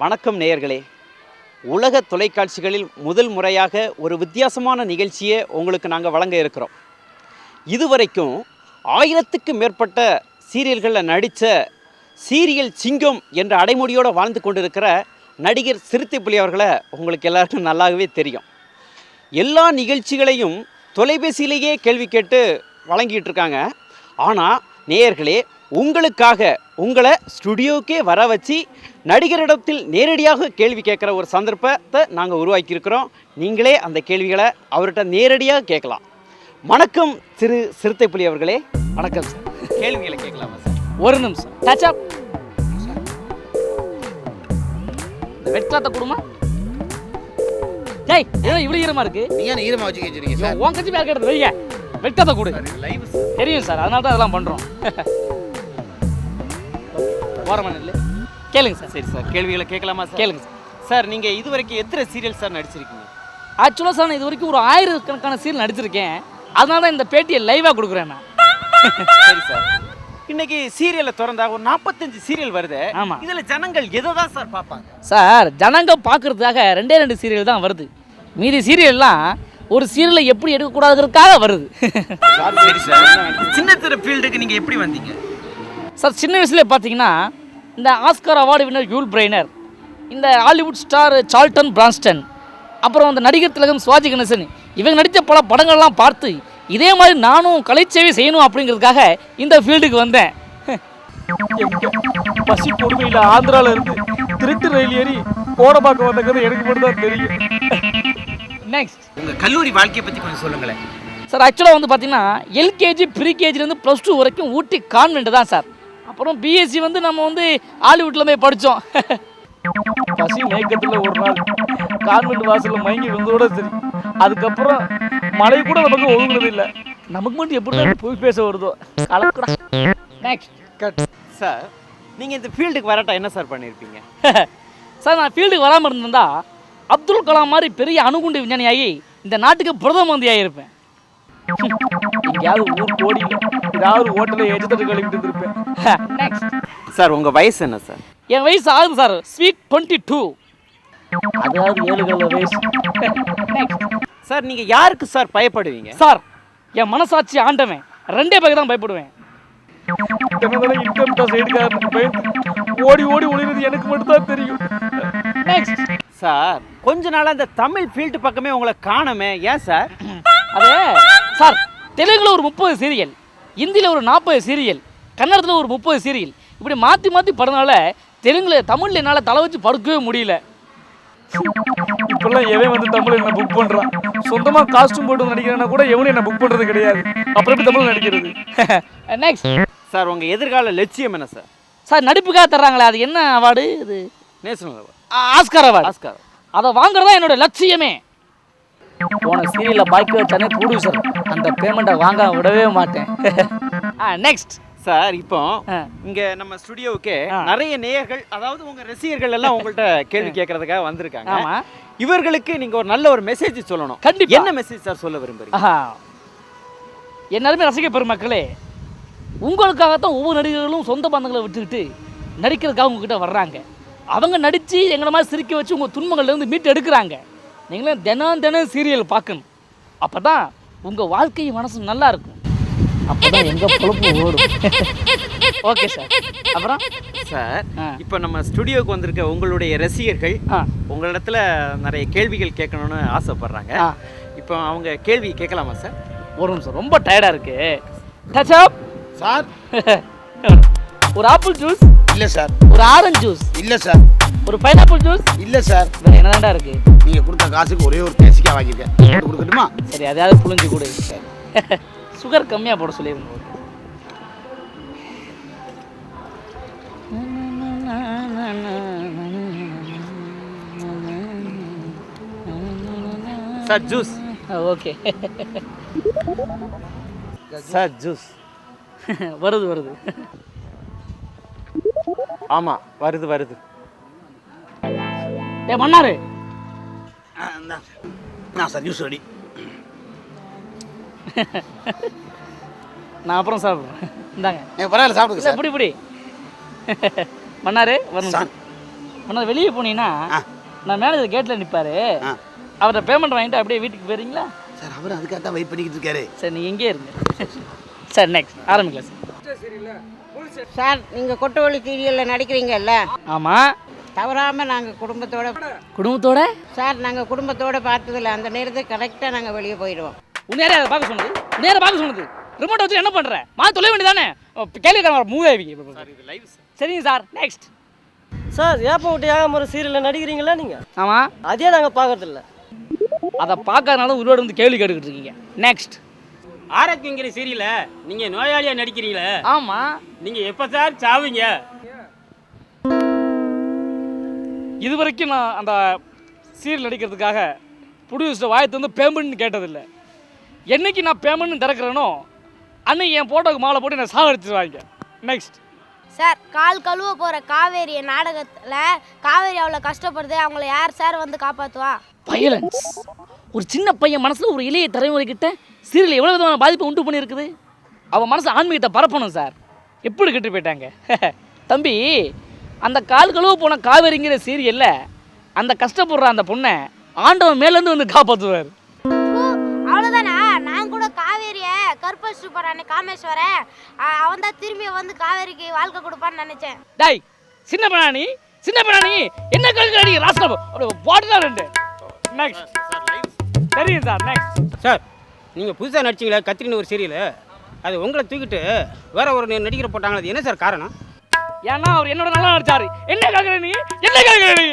வணக்கம் நேயர்களே. உலக தொலைக்காட்சிகளில் முதல் முறையாக ஒரு வித்தியாசமான நிகழ்ச்சியை உங்களுக்கு நாங்கள் வழங்க இருக்கிறோம். இதுவரைக்கும் ஆயிரத்துக்கு மேற்பட்ட சீரியல்களில் நடித்த சீரியல் சிங்கம் என்ற அடைமொழியோடு வாழ்ந்து கொண்டிருக்கிற நடிகர் சிறுத்தை புலி அவர்களை உங்களுக்கு எல்லாருக்கும் நல்லாவே தெரியும். எல்லா நிகழ்ச்சிகளையும் தொலைபேசியிலேயே கேள்வி கேட்டு வழங்கிட்டு இருக்காங்க. ஆனால் நேயர்களே உங்களுக்காக உங்களை ஸ்டுடியோக்கே வர வச்சு நடிகரிடத்தில் நேரடியாக கேள்வி கேட்குற ஒரு சந்தர்ப்பத்தை நாங்கள் உருவாக்கியிருக்கிறோம். நீங்களே அந்த கேள்விகளை அவர்கிட்ட நேரடியாக கேட்கலாம். வணக்கம் திரு சிறுத்தைப்புலி அவர்களே. வணக்கம் சார். கேள்விகளை கேட்கலாமா சார்? ஒரு நிமிஷம். டச் அப் இந்த வெட்காத்த குடுமா? டேய் ஏதோ இவ்வளவு ஈரமா இருக்கு. நீங்க என்ன ஈரமா வச்சு வச்சிருக்கீங்க சார்? உன் கட்சி பேர் கேட்டது வைங்க. வெட்காத்த கொடு. லைவ் தெரியும் சார் அதனால தான் அதெல்லாம் பண்றோம். ஓரமா நில்லு கேளுங்க சார். சரி சார் கேள்விகளை கேட்கலாமா சார்? கேளுங்க சார். சார் நீங்கள் இதுவரைக்கும் எத்தனை சீரியல் சார் நடிச்சிருக்கீங்க? ஆக்சுவலாக சார் நான் இது வரைக்கும் ஒரு ஆயிரக்கணக்கான சீரியல் நடிச்சிருக்கேன். அதனால தான் இந்த பேட்டியை லைவாக கொடுக்குறேன் நான். சரி சார். இன்னைக்கு சீரியலை திறந்தா ஒரு நாற்பத்தஞ்சு சீரியல் வருது. ஆமா. இதுல ஜனங்கள் எதை தான் சார் பார்ப்பாங்க? சார் ஜனங்க பார்க்கறதுக்காக ரெண்டே ரெண்டு சீரியல் தான் வருது. மீதி சீரியல்லாம் ஒரு சீரியலை எப்படி எடுக்கக்கூடாதுங்கிறதுக்காக வருது. சரி சார் சின்ன திரை ஃபீல்டுக்கு நீங்க எப்படி வந்தீங்க? சார் சின்ன வயசுல பார்த்தீங்கன்னா இந்த Oscar award winner Yul Brynner இந்த ஹாலிவுட் ஸ்டார் சால்டன் பிரான்ஸ்டன் அப்புறம் அந்த நடிகர் திலகம் சிவாஜி கணேசன் இவங்க நடித்த பல படங்கள்லாம் பார்த்து இதே மாதிரி நானும் கலைச்சேவை செய்யணும் அப்படிங்கிறதுக்காக இந்த ஃபீல்டுக்கு வந்தேன். பசி கொடுமையில் ஆந்திரால இருந்து திருட்டு ரயில் ஏறி கோடபாக்கம் வந்த கதை எனக்கு மட்டும் தான் தெரியும். நெக்ஸ்ட் உங்க கல்லூரி வாழ்க்கையை பத்தி கொஞ்சம் சொல்லுங்களேன். சார் ஆக்சுவலாக வந்து பார்த்தீங்கன்னா எல்கேஜி ப்ரீகேஜிலேருந்து ப்ளஸ் டூ வரைக்கும் ஊட்டி கான்வெண்ட் தான் சார் அப்புறம் பிஎஸ்சி வந்து நம்ம வந்து ஹாலிவுட்டில் போய் படித்தோம் பசி மயக்கத்தில் ஒரு நாள் கான்வெண்ட் வாசலில் மயங்கி வந்தோட சரி. அதுக்கப்புறம் மழை கூட நமக்கு ஒழுங்குனது இல்லை. நமக்கு மட்டும் எப்படி போய் பேச வருதோ? கலக்குடா நெக்ஸ்ட் கட் சார் நீங்க இந்த ஃபீல்டுக்கு வரட்டா என்ன சார் பண்ணிருப்பீங்க? சார் நான் ஃபீல்டுக்கு வராமல் இருந்திருந்தா அப்துல் கலாம் மாதிரி பெரிய அணுகுண்டு விஞ்ஞானியாகி இந்த நாட்டுக்கு பிரதம மந்திரியாக இருப்பேன் எங்கேயாவது ஊர் கோடி? ஏதாவது ஹோட்டலில் எஜத்தட்டு கழுவிட்டு இருப்பேன் நெக்ஸ்ட் சார் உங்க வயசு என்ன சார்? என் வயசு ஆகுது சார். ஸ்வீட் டுவெண்ட்டி டூ அதாவது ஏழு கல்ல வயசு சார் நீங்க யாருக்கு சார் பயப்படுவீங்க? சார் என் மனசாட்சி ஆண்டவன். ரெண்டே பேருக்கு தான் பயப்படுவேன். இன்கம் ஓடி ஓடி ஒளிறது எனக்கு மட்டும் தான் தெரியும். நெக்ஸ்ட் சார் கொஞ்ச நாளா இந்த தமிழ் ஃபீல்டு பக்கமே உங்களை காணமே. ஏன் சார்? அதே சார் தெலுங்குல ஒரு முப்பது சீரியல் ஹிந்தியில் ஒரு நாற்பது சீரியல் கன்னடத்தில் ஒரு முப்பது சீரியல். இப்படி மாற்றி மாற்றி படுறதுனால தெலுங்குல தமிழில் என்னால் தலை வச்சு படுக்கவே முடியல. இப்பெல்லாம் எவன் வந்து தமிழ் என்ன புக் பண்ணுறான் சொந்தமாக காஸ்டியூம் போட்டு நடிக்கிறேன்னா கூட எவனும் என்ன புக் பண்ணுறது கிடையாது. அப்புறம் எப்படி தமிழ் நடிக்கிறது? நெக்ஸ்ட் சார் உங்க எதிர்கால லட்சியம் என்ன சார்? சார் நடிப்புக்காக தர்றாங்களே அது என்ன அவார்டு இது நேஷனல் அவார்டு ஆ- ஆஸ்கார் அவார்டு ஆஸ்கார். அதை வாங்குறதா என்னோட லட்சியமே. போன சீரியலில் பாக்கி வச்சானே ப்ரொடியூசர் அந்த பேமெண்ட்டை வாங்க விடவே மாட்டேன். ஆ நெக்ஸ்ட் சார் இப்போ. இங்க நம்ம ஸ்டுடியோவுக்கு. நிறைய நேயர்கள் அதாவது உங்க ரசிகர்கள் எல்லாம் உங்கள்ட்ட கேள்வி கேட்கறதுக்காக வந்திருக்காங்க. இவர்களுக்கு நீங்க ஒரு நல்ல ஒரு மெசேஜ் சொல்லணும். கண்டிப்பா. என்ன மெசேஜ் சார் சொல்ல விரும்புறீங்க? எல்லாருமே ரசிக பெருமக்களே உங்களுக்காகத்தான் ஒவ்வொரு நடிகர்களும் சொந்த பந்தங்களை விட்டுக்கிட்டு நடிக்கிறதுக்காக உங்ககிட்ட வர்றாங்க. அவங்க நடித்து எங்களை மாதிரி சிரிக்க வச்சு உங்கள் துன்பங்கள்லேருந்து மீட்டு எடுக்கிறாங்க நீங்களே தினம் தினம் சீரியல் பார்க்கணும். அப்போ தான் உங்கள் வாழ்க்கை மனசு நல்லா இருக்கும். அப்போ தான் எங்கள் பொழப்பு ஓடும். ஓகே சார் அப்புறம்? சார். இப்போ நம்ம ஸ்டுடியோக்கு வந்திருக்க உங்களுடைய ரசிகர்கள் ஆ. உங்களிடத்துல நிறைய கேள்விகள் கேட்கணும்னு ஆசைப்படுறாங்க. ஆ. இப்போ அவங்க கேள்வி கேட்கலாமா சார் ஒரு நிமிஷம் ரொம்ப டயர்டாக இருக்கு. டச் அப் சார் ஒரு ஆப்பிள் ஜூஸ் இல்ல சார். ஒரு ஆரஞ்சு ஜூஸ் இல்ல சார். ஒரு பைனாப்பிள் ஜூஸ் இல்ல சார். வேற என்னடா இருக்கு? நீங்க கொடுத்த காசுக்கு ஒரே ஒரு தேசிக்கா வாங்கியிருக்கேன். போட்டு கொடுக்கட்டுமா? சரி அதையாவது புளிஞ்சு கொடு. சுகர் கம்மியாக போட சொல்லியிருந்தோம் sir juice okay sir juice வருது வருது. ஆமா வருது வருது. ஏ மன்னாரு. நான் சார் நியூஸ் ரெடி நான் அப்புறம் சாப்பிட்றேன் இந்தாங்க. ஏ பரவாயில்ல சாப்பிடுங்க சார். இப்படி இப்படி மன்னாரு வரணும் சார். ஆனால் வெளியே போனீங்கன்னா. நான் மேனேஜர் கேட்டில் நிற்பாரு. அவர்கிட்ட பேமெண்ட் வாங்கிட்டு அப்படியே வீட்டுக்கு போயிருங்களா சார் அவர் அதுக்காக தான் வெயிட் பண்ணிக்கிட்டு இருக்காரு. சரி நீங்கள் எங்கே இருங்க. சார் நெக்ஸ்ட் ஆரம்பிக்கலாம் சார். சார் நீங்கள் கொட்டவழி சீரியலில் நடிக்கிறீங்கல்ல? ஆமாம் தவறாமல் நாங்கள் குடும்பத்தோட குடும்பத்தோட? சார் நாங்கள் குடும்பத்தோட பார்த்ததில்ல. அந்த நேரத்துக்கு கரெக்டாக நாங்கள் வெளியே போயிடுவோம். உன்னையாரே அதை பார்க்க சொன்னது? உன்னையார பார்க்க சொன்னது? ரிமோட் வச்சு என்ன பண்ணுற மா தொலை வேண்டியதானே கேள்வி மூவி சரிங்க சார். நெக்ஸ்ட் சார் ஏப்ப விட்டு ஏகாம ஒரு சீரியலில் நடிக்கிறீங்களா நீங்கள் ஆமாம் அதே நாங்கள் பார்க்கறதில்ல. அதை பார்க்கறதுனால உருவாடு வந்து கேள்வி கேட்டுக்கிட்டு இருக்கீங்க. நெக்ஸ்ட் ஆரோக்கியங்கிற சீரியல நீங்க நோயாளியா நடிக்கிறீங்களே? ஆமாம் நீங்க எப்ப சார் சாவீங்க இது வரைக்கும் நான் அந்த சீரியல் நடிக்கிறதுக்காக ப்ரொடியூசர் வாயத்து வந்து பேமெண்ட்னு கேட்டதில்லை. என்னைக்கு நான் பேமெண்ட்னு திறக்கிறேனோ அன்னைக்கு என் போட்டோக்கு மாலை போட்டு நான் சாகடிச்சிருவாங்க. நெக்ஸ்ட் சார் கால் கழுவ போகிற காவேரி நாடகத்தில் காவேரி அவ்வளோ கஷ்டப்படுது அவங்கள யார் சார் வந்து காப்பாற்றுவா வயலன்ஸ் ஒரு சின்ன பையன் மனசில் ஒரு இளைய தலைமுறைக்கிட்ட சீரியல் எவ்வளோ விதமான பாதிப்பை உண்டு பண்ணியிருக்குது? அவன் மனசு ஆன்மீகத்தை பரப்பணும் சார். எப்படி கெட்டு போயிட்டாங்க? தம்பி அந்த கால் கழுவ போன காவேரிங்கிற சீரியல்ல அந்த கஷ்டப்படுற அந்த பொண்ணை ஆண்டவன் மேலேருந்து வந்து காப்பாற்றுவார் அவ்வளோதானா நான் கூட காவேரியை கற்பழிச்சு போகிறானே காமேஸ்வரன் அவன் தான் திரும்பி வந்து காவேரிக்கு வாழ்க்கை கொடுப்பான்னு நினச்சேன். டாய் சின்ன பிராணி சின்ன பிராணி என்ன கழுகு அடி ராஸ்கல் போட்டுதான் ரெண்டு. நெக்ஸ்ட் தெரியும் சார் நெக்ஸ்ட் சார் நீங்க புதுசா நடிச்சீங்களே கத்திரின்னு ஒரு சீரியல் அது உங்களை தூக்கிட்டு வேற ஒரு நி- நடிகரை போட்டாங்களே அது என்ன சார் காரணம்? ஏன்னா அவர் என்னோட நல்லா நடிச்சாரு. என்ன கேட்குற நீ? என்ன கேட்குற நீ?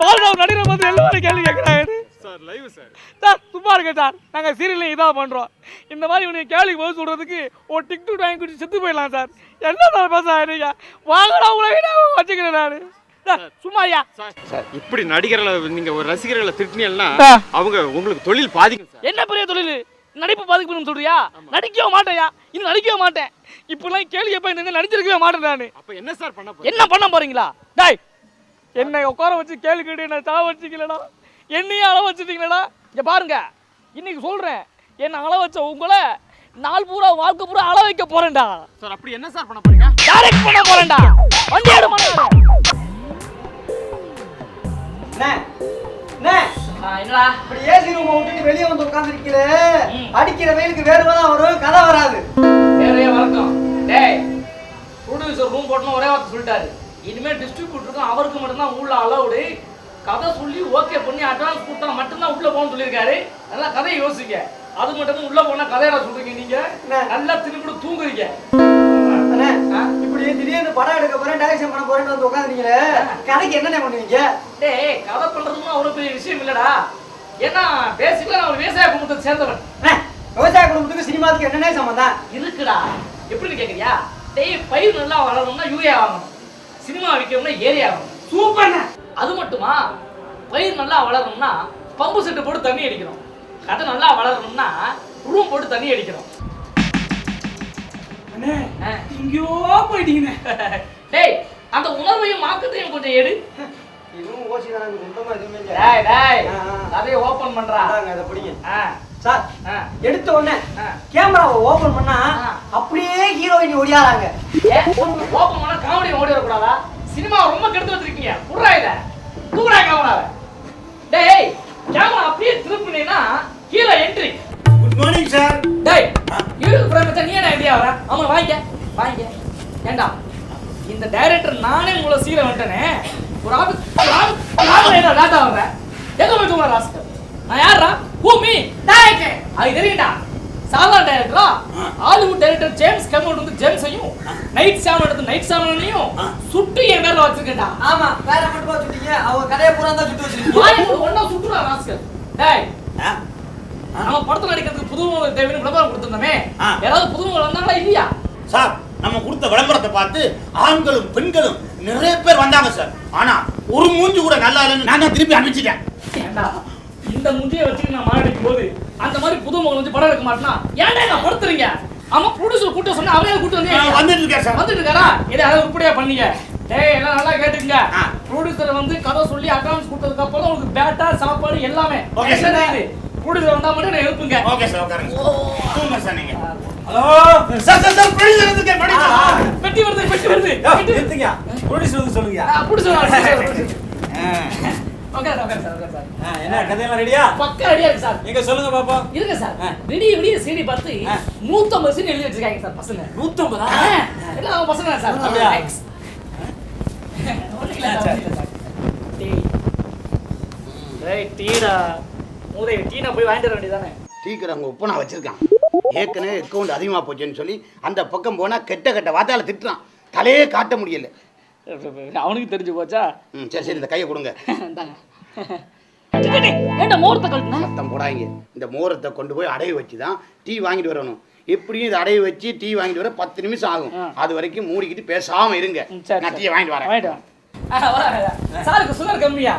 பால் அவர் நடிகர் போது எல்லாரும் கேள்வி கேட்குறாங்க சார் லைவ் சார் சார் சும்மா இருங்க சார் நாங்கள் சீரியல் இதாக பண்ணுறோம் இந்த மாதிரி உனக்கு கேள்விக்கு பதில் சொல்கிறதுக்கு ஒரு டிக்டூட் வாங்கி குடிச்சு செத்து போயிடலாம் சார் என்ன சார் பேச நீங்க? வாங்கடா உங்களை விட வச்சுக்கிறேன் நான். சார் சும்மா ஐயா சார் இப்படி நடிகர்களை நீங்க ஒரு ரசிகர்களை திட்டினீங்கன்னா. அவங்க உங்களுக்கு தொழில் பாதிக்கும் சார். என்ன பெரிய தொழில்? நடிப்பு பாதிக்கணும் சொல்றியா? நடிக்கவே மாட்டேயா இன்னும் நடிக்கவே மாட்டேன். இப்பெல்லாம் கேள்வி எப்போ இந்த நடிச்சிருக்கவே மாட்டேன் நான். அப்ப என்ன சார் பண்ண என்ன பண்ண போறீங்களா? டாய் என்னை உட்கார வச்சு கேள்வி கேட்டு என்ன சாவ வச்சிக்கலடா என்னையும் அள வச்சுட்டீங்களடா. இங்க பாருங்க இன்னைக்கு சொல்றேன் என்ன அள வச்ச உங்களை நாள் பூரா வாழ்க்கை பூரா அள வைக்க போறேன்டா. சார் அப்படி என்ன சார் பண்ண போறீங்க? டைரக்ட் பண்ண போறேன்டா. வண்டி எடு பண்ண என்னடா? இப்படி ஏசி ரூம் விட்டுட்டு வெளியே வந்து உட்காந்துருக்கீல அடிக்கிற வெயிலுக்கு வேர்வை தான் வரும் கதை வராது. வேறையே வரட்டும். டேய் ப்ரொடியூசர் ரூம் போட்டணும் ஒரே வார்த்தை சொல்லிட்டாரு. இனிமேல் டிஸ்ட்ரிபியூட்டருக்கும் அவருக்கு மட்டும்தான் உள்ள அலவுடு கதை சொல்லி ஓகே பண்ணி அட்வான்ஸ் கொடுத்தா மட்டும்தான் உள்ள போகணும்னு சொல்லியிருக்காரு. நல்லா கதையை யோசிங்க. அது மட்டும் உள்ள போனா கதையை சொல்றீங்க நீங்க. நல்லா திருப்பி தூங்குறீங்க. அண்ணே, ஆ? இப்படி திடீர்னு படம் எடுக்க போறேன் டைரக்ஷன் பண்ண போறேன்னு வந்து உட்காந்துருக்கீங்களே கதைக்கு என்னென்ன பண்ணுவீங்க? டேய் கதை பண்றதுமா அவ்வளோ பெரிய விஷயம் இல்லடா. ஏன்னா பேசிக்கலாக நான் ஒரு விவசாய குடும்பத்தை சேர்ந்தவன். அண்ணே, விவசாய குடும்பத்துக்கு சினிமாவுக்கு என்னென்ன சம்பந்தம்? இருக்குடா. எப்படின்னு கேக்குறியா? டேய் பயிர் நல்லா வளரணும்னா யூரியா வாங்கணும். சினிமா விற்கணும்னா ஏரியா வாங்கணும். சூப்பர்ண்ண. அது மட்டுமா? பயிர் நல்லா வளரணும்னா பம்பு செட்டு போட்டு தண்ணி அடிக்கணும். கதை நல்லா வளரணும்னா ரூம் போட்டு தண்ணி அடிக்கணும். ஆ. இங்கேயோ போயிட்டீங்கண்ணே. டேய் அந்த உணர்வையும் மாக்கத்தையும் கொஞ்சம் எடு. இதுவும் ஓசி தானே சுத்தமா எதுவுமே இல்லை. டேய் டேய். கதையை ஓபன் பண்றா. அதாங்க, அதை பிடிங்க. சார் ஆ. எடுத்த உடனே. கேமராவை ஓபன் பண்ணா. அப்படியே ஹீரோயின் ஒடியாராங்க ஏன் ஓப்பன் பண்ணா காமெடி ஓடி வரக்கூடாதா? சினிமா ரொம்ப கெடுத்து வச்சிருக்கீங்க. புடுறா இத. தூக்குறா கேமராவை. டேய் கேமரா அப்படியே திருப்பினீங்கன்னா hero entry good morning sir டேய் ஹீரோ பிரேம் வச்சா நீ என்ன ஐடியா வர ஆமா வாங்கிக்க. வாங்கிக்க ஏண்டா? இந்த டைரக்டர் நானே உங்களை சீர வந்துட்டேனே ஒரு ஆபீஸ் என்ன டாட்டா வர்றேன் எங்க போய் தூங்குற ராஸ்கல் நான் யாரா ஹூ மீ டைரக்டர் அது தெரியும்டா. சாதாரண டைரக்டரா ஹாலிவுட் டைரக்டர் ஜேம்ஸ் கெமோட் வந்து ஜேம்ஸையும் நைட் செவன் எடுத்து நைட் செவனையும் சுட்டு என் பேர்ல வச்சிருக்கேன்டா. ஆமா வேற மட்டுமா சுட்டீங்க. அவங்க கதையை பூரா தான் சுட்டு வச்சிருக்கீங்க. ஒண்ணா சுட்டுறா ராஸ்கல் டேய் நம்ம படத்துல நடிக்கிறதுக்கு புதுமுக தேவைன்னு விளம்பரம் கொடுத்துருந்தோமே. யாராவது புதுமுக வந்தாங்களா இல்லையா? சார் நம்ம கொடுத்த விளம்பரத்தை பார்த்து ஆண்களும் பெண்களும் நிறைய பேர் வந்தாங்க சார். ஆனா ஒரு மூஞ்சி கூட நல்லா இல்லைன்னு நான் திருப்பி அனுப்பிச்சிட்டேன். இந்த முஞ்சியை வச்சுட்டு நான் மாரடிக்கும் போது அந்த மாதிரி புது முகம் வந்து படம் எடுக்க மாட்டேனா? ஏன்டா நான் படுத்துறீங்க ஆமா ப்ரொடியூசர் கூட்ட சொன்னா அவரே கூட்டு வந்து வந்துட்டு இருக்கேன் சார். வந்துட்டு இருக்காரா? இதை அதை உருப்படியா பண்ணீங்க? டேய் எல்லாம் நல்லா கேட்டுக்கங்க. ஆ. ப்ரொடியூசர் வந்து கதை சொல்லி அட்வான்ஸ் கொடுத்ததுக்கு அப்புறம் உங்களுக்கு பேட்டா சாப்பாடு எல்லாமே. Okay, sir. ப்ரொடியூசர் வந்தா மட்டும் நான் எழுப்புங்க. ஓகே சார் உட்காருங்க சார். சார் நீங்க. சார் சார் சார் ப்ரொடியூசர் வந்துருக்கேன் ப்ரொடியூசர் பெட்டி வருது பெட்டி வருது பெட்டி ப்ரொடியூசர் வந்து சொல்லுங்க வா. Okay sir okay sir okay sir ஆ, என்ன கதையெல்லாம் ரெடியா பக்கா ரெடியா இருக்கு சார் எங்க சொல்லுங்க பாப்பா இருங்க சார் விடிய விடிய சீடி பார்த்து நூத்தம்பது சீடி எழுதி வச்சிருக்காங்க சார் பசங்க நூத்தம்பதா ஆ, எல்லாம் அவங்க பசங்க சார் அப்படியா? டீடா. டீனா போய் வாங்கிட்டு வர வேண்டியதானே டீக்கர் உப்பு நான் வச்சிருக்கான் ஏற்கனவே அக்கௌண்ட் அதிகமாக போச்சுன்னு சொல்லி அந்த பக்கம் போனால் கெட்ட கெட்ட வார்த்தையால திட்டுறான். தலையே காட்ட முடியல. அவனுக்கு தெரிஞ்சு போச்சா? ம் சரி சரி இந்த கையை கொடுங்க? சத்தம் போடாங்க இந்த மோரத்தை கொண்டு போய் அடைய வச்சு தான் டீ வாங்கிட்டு வரணும். எப்படியும் இதை அடைய வச்சு டீ வாங்கிட்டு வர பத்து நிமிஷம் ஆகும். அது வரைக்கும் மூடிக்கிட்டு பேசாம இருங்க. நான். டீயை வாங்கிட்டு வரேன். சாருக்கு சுகர் கம்மியா?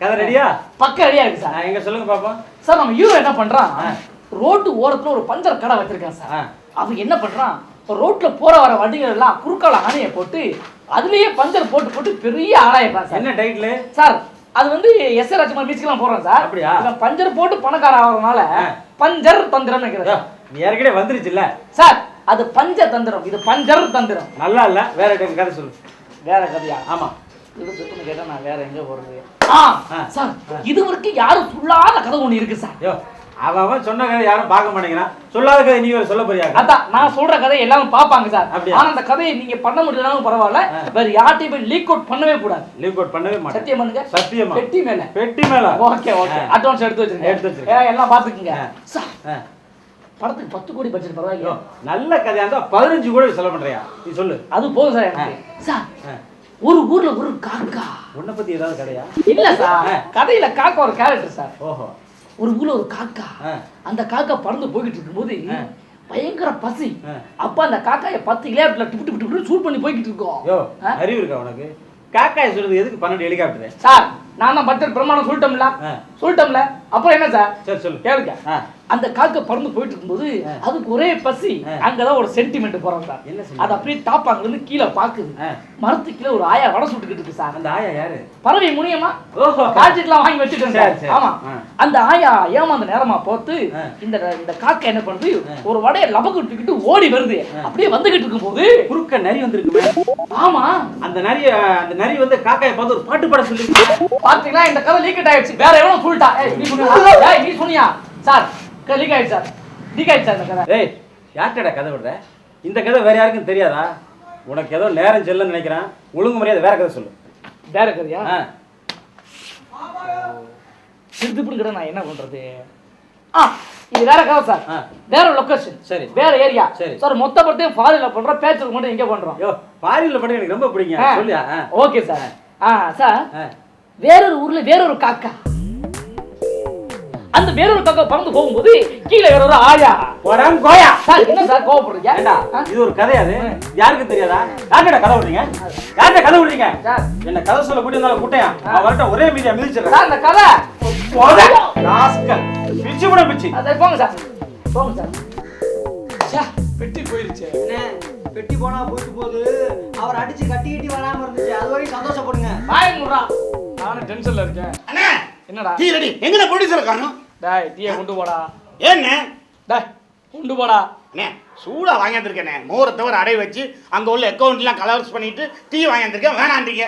கதை ரெடியா பக்கம் ரெடியா இருக்கு சார். எங்க சொல்லுங்க பாப்பா சார் நம்ம ஹீரோ என்ன பண்றான்? ரோட்டு ஓரத்துல ஒரு பஞ்சர் கடை வச்சிருக்கான் சார். அவன் என்ன பண்றான்? ரோட்ல போற வர வண்டிகள் எல்லாம் குறுக்கால ஆணையை போட்டு அதுலயே பஞ்சர் போட்டு போட்டு பெரிய ஆளாயிடுறான் சார். என்ன டைட்டில்? சார் அது வந்து எஸ் ஏ ராஜ்குமார் பீச்சுக்கெல்லாம் போறோம் சார். அப்படியா? பஞ்சர் போட்டு பணக்கார ஆகிறதுனால பஞ்சர் தந்திரம் நினைக்கிறேன் நீ ஏற்கனவே வந்துருச்சுல்ல? சார் அது பஞ்ச தந்திரம். இது பஞ்சர் தந்திரம். நல்லா இல்ல? வேற டைம் கதை சொல்லு. வேற கதையா? ஆமா. இது சுத்தம் கேட்டா நான் வேற எங்க போறது? ஆ சார் இது வரைக்கும் யாரும் சொல்லாத கதை ஒண்ணு இருக்கு சார். யோ அவன் சொன்ன கதை யாரும் பார்க்க மாட்டேங்கிறான் சொல்லாத கதை நீ சொல்ல போறியா? அதான் நான் சொல்ற கதை எல்லாரும் பாப்பாங்க சார்? ஆனா அந்த கதையை நீங்க பண்ண முடியலனாலும் பரவாயில்ல. வேற யார்ட்டையும் போய் லீக் அவுட் பண்ணவே கூடாது. லீவ் கோட் பண்ணவே மாட்டேன். சத்தியம் பண்ணுங்க. சத்தியமா? பெட்டி மேல. பெட்டி மேல? Okay okay. அட்வான்ஸ் எடுத்து வச்சிருங்க. எடுத்து வச்சிருக்கேன். ஏ, எல்லாம் பாத்துக்குங்க. படத்துக்கு பத்து கோடி பட்ஜெட் பரவாயில்லையா? நல்ல கதையா இருந்தா பதினஞ்சு கூட செலவு பண்றியா? நீ சொல்லு. அது போதும் சார் எனக்கு. சார். ஒரு ஊர்ல ஒரு காக்கா. உன்னை பத்தி ஏதாவது கதையா? இல்ல சார். கதையில காக்கா ஒரு கேரக்டர் சார். ஓஹோ. ஒரு ஊர்ல ஒரு காக்கா. அந்த காக்கா பறந்து போய்கிட்டு இருக்கும்போது. பயங்கர பசி. அப்ப அந்த காக்காய பத்து கிலோமீட்டர்ல டிப்பு டிப்பு டிப்பு சூட் பண்ணி போய்கிட்டு இருக்கோம்? அறிவு இருக்கா உனக்கு காக்காய் சொல்றது எதுக்கு பன்னெண்டு ஹெலிகாப்டர் சார் நான் தான் பட்ஜெட் பிரமாணம் சொல்லிட்டோம்ல. சொல்லிட்டோம்ல அப்புறம் என்ன சார் சரி சொல்லு கேளுங்க. அந்த காக்கா பறந்து போயிட்டு இருக்கும்போது அதுக்கு ஒரே பசி. அங்கதான் ஒரு சென்டிமெண்ட் போறோம் சார்? அது அப்படியே டாப் அங்கிருந்து கீழே பாக்குது. ஆ. மரத்துக்கு கீழே ஒரு ஆயா வடை சுட்டுக்கிட்டு இருக்கு சார். அந்த ஆயா யாரு? பறவை முனியமா ஓஹோ. காட்சிட்டுலாம் வாங்கி வச்சுட்டேன் சார். ஆமா. அந்த ஆயா ஏமாந்த நேரமா பார்த்து. இந்த இந்த காக்கா என்ன பண்ணுது? ஒரு வடையை லபக்கு தூக்கிட்டு ஓடி வருது. அப்படியே வந்துகிட்டு இருக்கும்போது குறுக்க நரி வந்திருக்குமே ஆமா. அந்த நரி அந்த நரி வந்து காக்காயை பார்த்து ஒரு பாட்டு பாட சொல்லி பாத்தீங்களா? இந்த கதை லீக் ஆயிடுச்சு. வேற எவனும் சொல்லிட்டா. நீ சொன்னியா? சார் லீக் ஆயிடுச்சு சார் லீக் ஆயிடுச்சு சார் இந்த கதை. ஏய் கதை விடுற? இந்த கதை வேற யாருக்கும் தெரியாதா? உனக்கு ஏதோ நேரம் செல்லுன்னு நினைக்கிறேன். ஒழுங்கு மரியாதை வேற கதை சொல்லு. வேற கதையா? ஆ. திருத்துப்புடு கடை நான் என்ன பண்றது? ஆ இது வேற கதை சார். வேற லொகேஷன் சரி. வேற ஏரியா சரி. சார் மொத்த படத்தையும் ஃபாரின்ல பண்றோம் பேச்சுக்கு மட்டும் எங்க பண்றோம். யோ பாரியில் படம் எனக்கு ரொம்ப பிடிக்கும். சொல்லியா. Okay sir. ஆ சார். வேறொரு ஊர்ல வேறொரு காக்கா. அந்த வேறொரு காக்கா பறந்து போகும்போது கீழே வேற ஒரு ஆயா. போறான் கோயா. சார் என்ன சார் கோவப்படுறீங்க? ஏண்டா? இது ஒரு கதையாது யாருக்கும் தெரியாதா? யார்கிட்ட கதை விடுறீங்க? யார்கிட்ட கதை விடுறீங்க? சார். என்ன கதை சொல்ல கூட்டி இருந்தாலும் குட்டையா? அவன் வரட்ட ஒரே மீதியா மிதிச்சிடுறேன். சார் இந்த கதை. ராஸ்கல். பிச்சு கூட பிச்சு. அது போங்க சார். போங்க சார். ச்சே, பெட்டி போயிருச்சு. என்ன? பெட்டி போனா போயிட்டு போகுது. அவர் அடிச்சு கட்டி கட்டி வராம இருந்துச்சு. அது வரைக்கும் சந்தோஷப்படுங்க. வாய் முடுறா. நானும் டென்ஷன்ல இருக்கேன். அண்ணே! என்னடா? டீ ரெடி எங்கண்ணே ப்ரொடியூசர் காணும் டேய் டீயை கொண்டு போடா. ஏண்ணே டேய் கொண்டு போடா. அண்ணே சூடா வாங்கியிருக்கேனே மோரை தவிர அடைய வச்சு அங்க உள்ள அக்கௌண்ட்லாம் கலர்ஸ் பண்ணிட்டு டீ வாங்கியிருக்கேன் வேணான்றீங்க.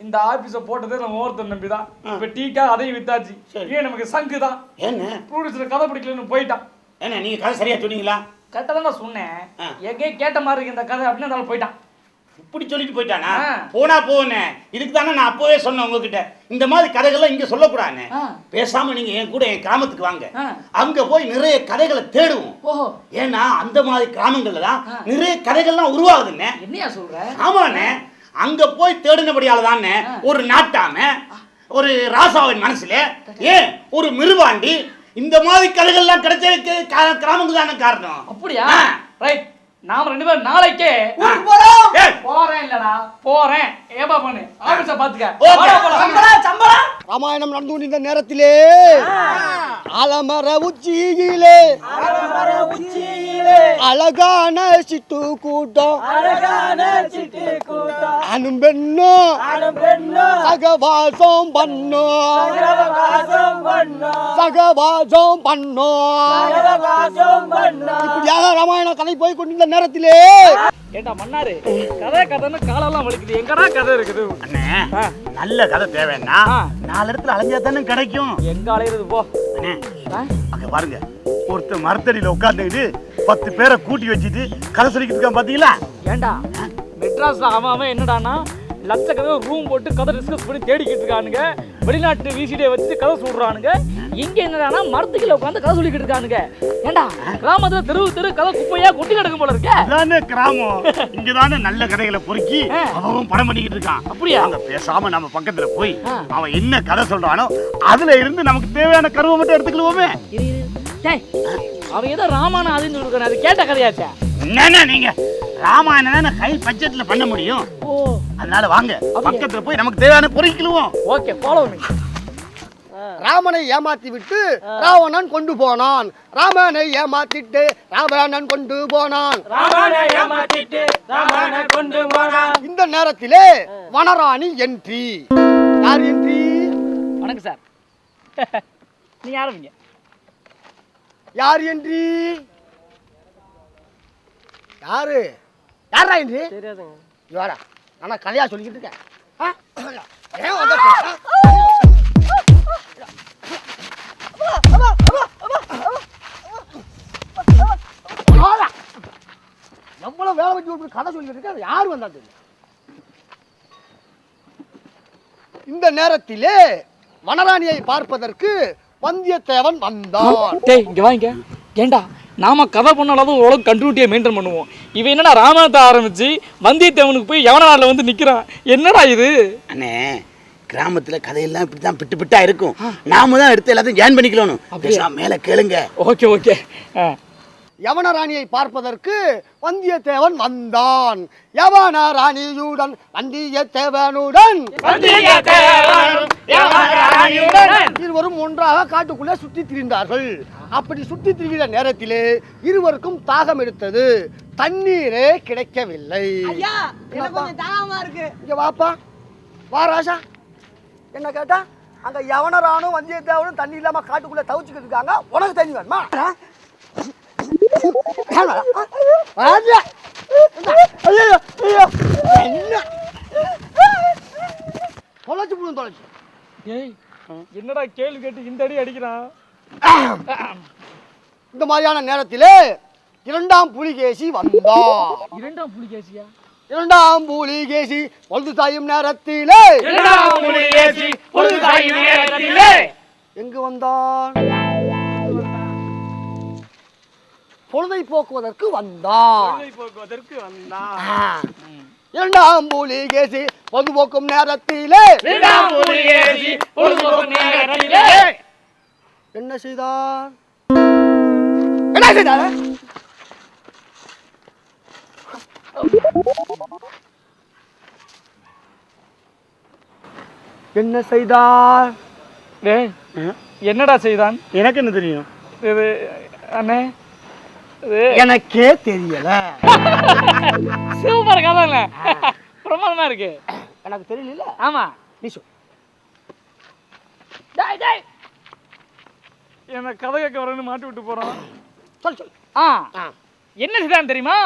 இந்த ஆபீஸ போட்டதே நம்ம ஒருத்தர் நம்பி தான் இப்ப டீக்கா அதையும் வித்தாச்சு. ஏன் நமக்கு சங்கு தான்? ஏண்ணே ப்ரொடியூசர் கதை பிடிக்கலன்னு போயிட்டான். ஏண்ணே நீங்க கதை சரியா சொன்னீங்களா? கரெக்டாக தான் நான் சொன்னேன். ஆ. எங்கேயே கேட்ட மாதிரி இருக்கு இந்த கதை அப்படின்னு இருந்தாலும் போயிட்டான். இப்படி சொல்லிட்டு போயிட்டானா. போனா போனே இதுக்கு தானே நான் அப்பவே சொன்னேன் உங்ககிட்ட. இந்த மாதிரி கதைகள்லாம் இங்க சொல்லக்கூடாதுண்ணே ஆ. பேசாம நீங்க என் கூட என் கிராமத்துக்கு வாங்க. அங்க போய் நிறைய கதைகளை தேடுவோம். ஏன்னா அந்த மாதிரி கிராமங்கள்ல தான். நிறைய கதைகள்லாம் உருவாகுதுண்ணே என்னையா சொல்ற? ஆமாண்ணே. அங்க போய் தேடினபடியால தானே ஒரு நாட்டாம ஒரு ராசாவின் மனசுல ஏன் ஒரு மிருவாண்டி இந்த மாதிரி கதைகள்லாம் கிடைச்சதுக்கு கா- கிராமங்கள் தானே காரணம். அப்படியா. ரைட் நாம ரெண்டு பேரும் நாளைக்கே போறேன் இல்லடா. போறேன். ஏப்பா பண்ணு? ஆபீஸ பாத்துக்க. ராமாயணம் நடந்து கொண்டிருந்த நேரத்திலே ஆலமர உச்சியிலே அழகான சிட்டு கூட்டம் அழகான சிட்டு கூட்டம் அனும் பெண்ணும் ஆணும் பெண்ணும் சகவாசம் பண்ணும் சகவாசம் பண்ணோம் சகவாசம் பண்ணும் சகவாசம் பண்ணோம் இப்படியாக ராமாயண கதை போய் கொண்டிருந்த நேரத்திலே ஏண்டா மன்னாரு கதை கதைன்னு காலெல்லாம் வலிக்குது. எங்கடா கதை இருக்குது? அண்ணே நல்ல கதை தேவைன்னா ஆ. நாலு இடத்துல அலைஞ்சா தானே கிடைக்கும். எங்க அலையிறது போ. அண்ணே அங்க பாருங்க. ஒருத்தர் மரத்தடியில உட்காந்துக்கிட்டு பத்து பேரை கூட்டி வச்சுட்டு கதை சொல்லிக்கிட்டு இருக்கான் பாத்தீங்களா? ஏண்டா? மெட்ராஸ்ல அவன் அவன் என்னடானா லட்சக்கதவை ரூம் போட்டு கதை டிஸ்கஸ் பண்ணி தேடிக்கிட்டு இருக்கானுங்க. வெளிநாட்டு விசிடியை வச்சு கதை சொல்றானுங்க. இங்க என்னடானா மரத்துக்குள்ள உட்காந்து கதை சொல்லிக்கிட்டு இருக்கானுங்க. ஏண்டா? கிராமத்துல தெருவு தெரு கதை குப்பையா கொட்டி கிடக்கும் போல இருக்க. அதானே கிராமம். இங்கதானே நல்ல கதைகளை பொறுக்கி. அவன் படம் பண்ணிக்கிட்டு இருக்கான். அப்படியா? அங்க பேசாம நம்ம பக்கத்துல போய். அவன் என்ன கதை சொல்றானோ அதுல இருந்து நமக்கு தேவையான கருவை மட்டும் எடுத்துக்கிடுவோமே. டேய், அவன் ஏதோ ராமாயணம் அதுன்னு சொல்லிருக்கானே அது கேட்ட கதையாச்சே. என்னண்ணே நீங்க? ராமாயணம் ஹை பட்ஜெட்ல பண்ண முடியும். ஓ. அதனால வாங்க பக்கத்துல போய் நமக்கு தேவையான பொறுக்கிடுவோம் ஓகே ஃபாலோ மீ ராமனை ஏமாத்தி விட்டு ராவணன் கொண்டு போனான். ராமனை ஏமாத்திட்டு ராவணன் கொண்டு போனான். ராமனை ஏமாத்திட்டு ராமனை கொண்டு போனான். இந்த நேரத்திலே வனராணி என்ட்ரி. யார் என்ட்ரி? வணக்கம் சார். நீ ஆரம்பிங்க யார் என்ட்ரி யாரு யாரா என்ட்ரி தெரியாதுங்க யாரா நான் கதையா சொல்லிக்கிட்டு இருக்கேன் எவ்வளவு வேலை வச்சு கதை சொல்லிட்டு இருக்க அது யார் வந்தா தெரியும் இந்த நேரத்திலே வனராணியை பார்ப்பதற்கு வந்தியத்தேவன் வந்தான். டேய் இங்க வாங்க ஏண்டா நாம கதை பண்ணாலும் ஓரளவுக்கு கண்டினியூட்டியை மெயின்டைன் பண்ணுவோம். இவன் என்னடா ராமாயணத்தை ஆரம்பிச்சு வந்தியத்தேவனுக்கு போய் யவன நாட்டில் வந்து நிக்கிறான் என்னடா இது? அண்ணே கிராமத்துல கதையெல்லாம் இப்படி தான் பிட்டு பிட்டா இருக்கும். நாம தான் எடுத்து எல்லாத்தையும் ஜாயின் பண்ணிக்கணும் மேல கேளுங்க. Okay okay. யவன ராணியை பார்ப்பதற்கு வந்தியத்தேவன் வந்தான். யவன ராணியுடன் வந்தியத்தேவனுடன் இருவரும் ஒன்றாக காட்டுக்குள்ளே சுற்றி திரிந்தார்கள். அப்படி சுற்றி திரிகிற நேரத்திலே இருவருக்கும் தாகம் எடுத்தது. தண்ணீரே கிடைக்கவில்லை. ஐயா எனக்கு கொஞ்சம் தாகமா இருக்கு. இங்க வாப்பா. வா ராஜா. என்ன கேட்டா அங்க யவனரானும் வந்தியத்தேவனும் தண்ணி இல்லாம காட்டுக்குள்ள தவிச்சுக்கிட்டு இருக்காங்க. உனக்கு தண்ணி வேணுமா? ராஜா ஐயோ ஐயோ என்ன தொலைச்சு போடும் தொலைச்சு. ஏய் என்னடா கேள்வி கேட்டு இந்த அடி அடிக்கிறான்? இந்த மாதிரியான நேரத்திலே இரண்டாம் புலிகேசி வந்தான் இரண்டாம் புலிகேசியா? இரண்டாம் புலிகேசி பொழுது சாயும் நேரத்திலே. எங்கு வந்தான்? பொழுதை போக்குவதற்கு வந்தான் போக்குவதற்கு வந்தான். இரண்டாம் புலிகேசி பொதுபோக்கும் நேரத்திலே. என்ன செய்தார்? என்ன செய்தார்? என்ன செய்தார்? என்னடா செய்தான்? எனக்கு என்ன தெரியும்? இது அண்ணே எனக்கே தெரியல. சூப்பர் கதை இல்லை பிரமாதமா இருக்கு. எனக்கு தெரியல ஆமா. நீ சொல். டேய் டேய். என்ன கதை கேட்க வரேன்னு மாட்டி விட்டு போறான். சொல் சொல். ஆ. என்ன செய்தான் தெரியுமா.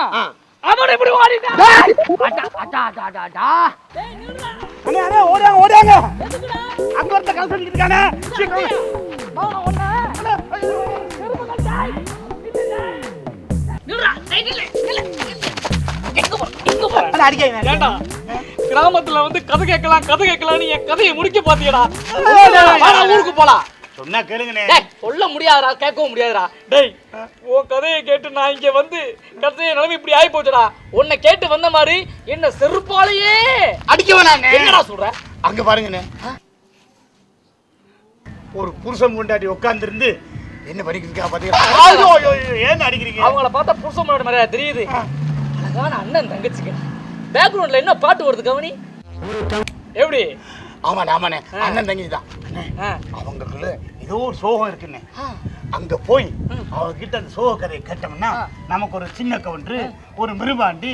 அவன் இப்படி ஓடிட்டான். டேய்! அடா, அடா, அடா, அடா, அடா. அண்ணே அண்ணே ஓடியாங்க ஓடியாங்க. அங்க ஒருத்த சொல்லிக்கிட்டு இருக்கானே. சீக்கிரம். ஏண்டா? கிராமத்துல வந்து கதை கேட்கலாம் கதை கேட்கலாம்னு என் கதையை முடிக்க பாத்தியடா ஊருக்கு போலாம். சொன்னா கேளுங்கண்ணே. டேய் சொல்ல முடியாதுடா கேட்கவும் முடியாதுடா. டேய் உன் கதையை கேட்டு நான் இங்க வந்து கதையை நிலைமை இப்படி ஆகி போச்சுடா. உன்னை கேட்டு வந்த மாதிரி என்ன செருப்பாலேயே அடிக்க வேணாண்ணே. என்னடா சொல்ற? அங்க பாருங்கண்ணே. ஒரு புருஷன் முண்டாட்டி உட்கார்ந்திருந்து என்ன படிக்கிறீங்க பாத்தீங்களா? ஐயோ, ஐயோ, ஐயோ, ஏன் அடிக்கிறீங்க? அவங்கள பார்த்தா புருஷன் மாதிரியா தெரியுது. அழகான அண்ணன் தங்கச்சிங்க பேக்ரவுண்ட்ல என்ன பாட்டு வருது கவனி? எப்படி? ஆமாண்ணே ஆமாண்ணே. அண்ணன் தங்கச்சி தான். அவங்களுக்குள்ள ஏதோ ஒரு சோகம் இருக்குண்ணே. அங்க போய் அவகிட்ட அந்த சோக கதையை கேட்டோம்னா நமக்கு ஒரு சின்ன கவுண்டரு ஒரு மிருபாண்டி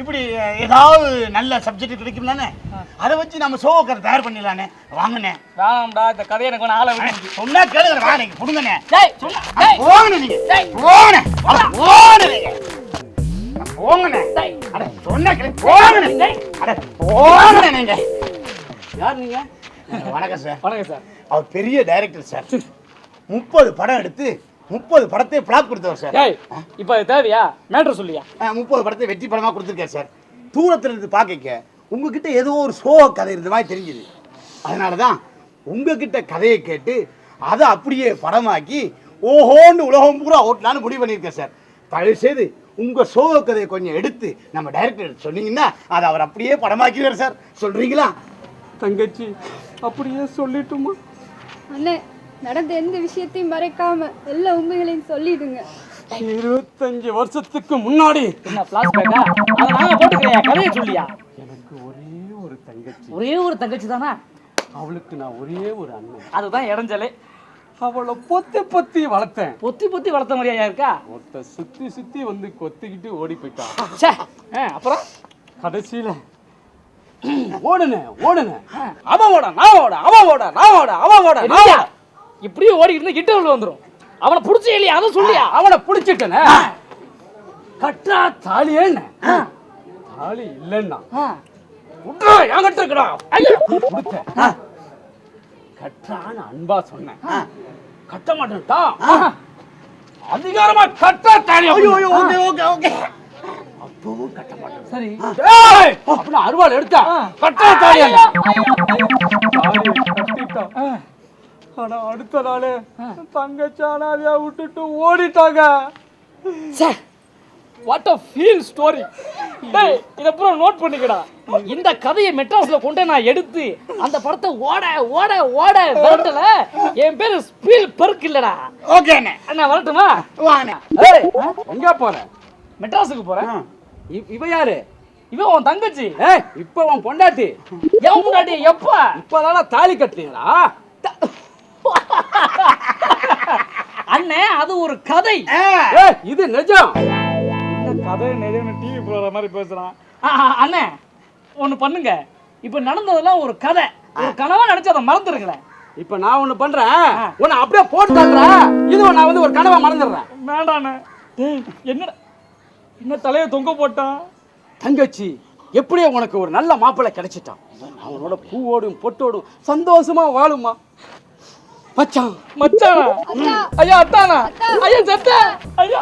இப்படி ஏதாவது நல்ல சப்ஜெக்ட் கிடைக்கும் தானே அதை வச்சு நம்ம சோக கதை தயார் பண்ணிடலானே வாங்கண்ணே. வேணாம்டா இந்த கதையை எனக்கு ஒன்று ஆளை விட்டு சொன்னா கேளுங்க வாங்க நீங்க கொடுங்கண்ணே போங்கண்ணே நீங்க. போங்கண்ணே. அட, போங்கண்ணே. அட, சொன்னா கேளு போங்கண்ணே. அட போங்கண்ணே நீங்க. யார் நீங்க? வணக்கம் சார். வணக்கம் சார். அவர் பெரிய டைரக்டர் சார். முப்பது படம் எடுத்து முப்பது படத்தை பிளாப் கொடுத்தவர் சார். இப்போ அது தேவையா? மேட்ரு சொல்லியா? முப்பது படத்தை வெற்றி படமாக கொடுத்துருக்காரு சார். தூரத்தில் இருந்து பார்க்க உங்ககிட்ட ஏதோ ஒரு சோக கதை இருந்த மாதிரி தெரிஞ்சுது. அதனால தான் உங்ககிட்ட கதையை கேட்டு அதை அப்படியே படமாக்கி ஓஹோன்னு உலகம் பூரா ஓட்டலான்னு முடிவு பண்ணியிருக்கேன் சார். தயவு செய்து உங்கள் சோக கதையை கொஞ்சம் எடுத்து நம்ம டைரக்டர் சொன்னீங்கன்னா அதை அவர் அப்படியே படமாக்கிடுவார் சார். சொல்கிறீங்களா தங்கச்சி அப்படியே சொல்லிட்டுமா? அண்ணே நடந்த எந்த விஷயத்தையும் மறைக்காம எல்லா உண்மைகளையும் சொல்லிடுங்க. இருபத்தஞ்சு வருஷத்துக்கு முன்னாடி. என்ன ஃப்ளாஷ்பேக்கா அதை நாங்கள் போட்டுக்கிறேன் கதையை சொல்லியா? எனக்கு ஒரே ஒரு தங்கச்சி. ஒரே ஒரு தங்கச்சி தானா? அவளுக்கு நான் ஒரே ஒரு அண்ணன். அதுதான் இடைஞ்சலே. அவளை பொத்தி பொத்தி வளர்த்தேன். பொத்தி பொத்தி வளர்த்த மாதிரியா இருக்கா? ஒருத்த சுத்தி சுத்தி வந்து கொத்திக்கிட்டு ஓடி போயிட்டான் அப்புறம்? கடைசியில ஓடுனேன் ஓடுனேன் அவன் ஓட நான் ஓட அவன் ஓட நான் ஓட அவன் ஓட நான் இப்படியே ஓடிக்கிட்டு இருந்தா இன்டர்வல் வந்துரும். அவனை பிடிச்ச இல்லையா? அதை சொல்லியா? அவனை பிடிச்சிட்டனே. கட்டா தாலியேன்னு. தாலி இல்லைன்னா என்கிட்ட இருக்கடா. கட்டான்னு அன்பா சொன்னேன். கட்ட மாட்டேன்டா அதிகாரமா கட்டா ஐயோ ஓகே ஓகே ஓகே. அப்பவும் கட்ட மாட்டேன் சரி. ஏய் அப்படின்னு அருவாள் எடுத்தா கட்டா கட்டிட்டான் ஆனா அடுத்த நாள் தங்கச்சி அனாதையா விட்டுட்டு ஓடிட்டாங்க. வாட் அ ஃபீல் ஸ்டோரி டேய் இத பூரா நோட் பண்ணிக்கடா. இந்த கதையை மெட்ராஸ்ல கொண்டு நான் எடுத்து அந்த படத்தை ஓட ஓட ஓட விரட்டல. என் பேரு ஸ்பீல் பெர்க் இல்லடா. ஓகே அண்ணே. அண்ணா வரட்டுமா? வாங்கண்ணே ஏய் எங்க போற? மெட்ராஸுக்கு போறேன் இவ யாரு? இவன் உன் தங்கச்சி. ஏய் இப்ப உன் பொண்டாட்டி. எவன் முன்னாடி எப்ப? இப்பதான தாலி கட்டுறீங்களா அண்ணே அது ஒரு கதை. இது நிஜம். கதை நிறைய டிவி ப்ரோகிராம் மாதிரி பேசுறான். அண்ணே ஒன்று பண்ணுங்க. இப்போ நடந்ததெல்லாம் ஒரு கதை. ஒரு கனவா நினைச்சு அதை மறந்துருங்களேன். இப்ப நான் ஒண்ணு பண்றேன். உன்னை அப்படியே போட்டு தள்ளுறேன். இது நான் வந்து ஒரு கனவா மறந்துடுறேன். வேண்டாண்ணே என்ன? என்ன தலையை தொங்க போட்டான்? தங்கச்சி எப்படியே உனக்கு ஒரு நல்ல மாப்பிள்ளை கிடைச்சிட்டான். அவனோட பூவோடும் பொட்டோடும் சந்தோஷமா வாழுமா மச்சான். மச்சானா? ஐயா அத்தானா? ஐயா சத்த? ஐயா.